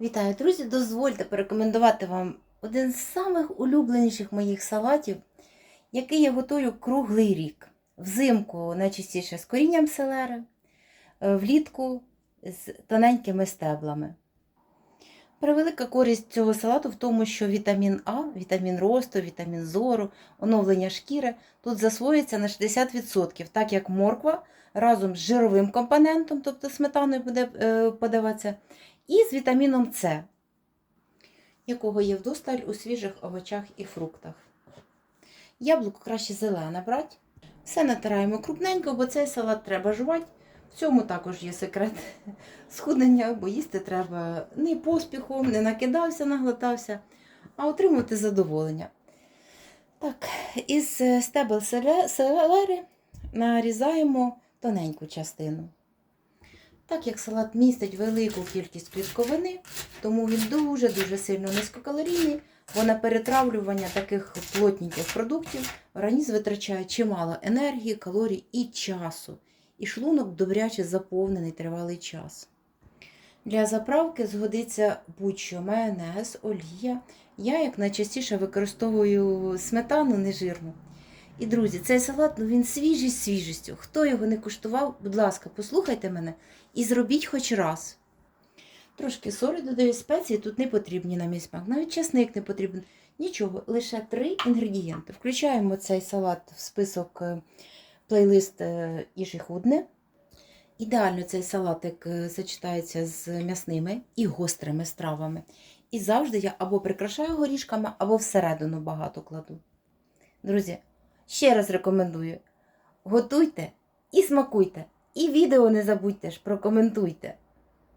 Вітаю, друзі! Дозвольте порекомендувати вам один з самих улюбленіших моїх салатів, який я готую круглий рік. Взимку найчастіше з корінням селери, е, влітку з тоненькими стеблами. Превелика користь цього салату в тому, що вітамін А, вітамін росту, вітамін зору, оновлення шкіри тут засвоюється на 60%, так як морква разом з жировим компонентом, тобто сметаною буде е, подаватися, і з вітаміном С, якого є вдосталь у свіжих овочах і фруктах. Яблуко краще зелене брати. Все натираємо крупненько, бо цей салат треба жувати. В цьому також є секрет схуднення, бо їсти треба не поспіхом, не накидався, наглотався, а отримувати задоволення. Так, із стебел селери нарізаємо тоненьку частину. Так як салат містить велику кількість клітковини, тому він дуже-дуже сильно низькокалорійний, бо на перетравлювання таких плотненьких продуктів організм витрачає чимало енергії, калорій і часу. І шлунок добряче заповнений тривалий час. Для заправки згодиться будь-що майонез, олія. Я як найчастіше використовую сметану нежирну. І, друзі, цей салат ну, він свіжий з свіжістю. Хто його не куштував, будь ласка, послухайте мене і зробіть хоч раз. Трошки солі додаю спеції, тут не потрібні на мій смак. Навіть чесник не потрібен. Нічого, лише три інгредієнти. Включаємо цей салат в список е, плейлист е, «Їж і худне. Ідеально цей салатик е, сочетається з м'ясними і гострими стравами. І завжди я або прикрашаю горішками, або всередину багато кладу. Друзі, ще раз рекомендую: готуйте і смакуйте. І відео не забудьте ж, прокоментуйте.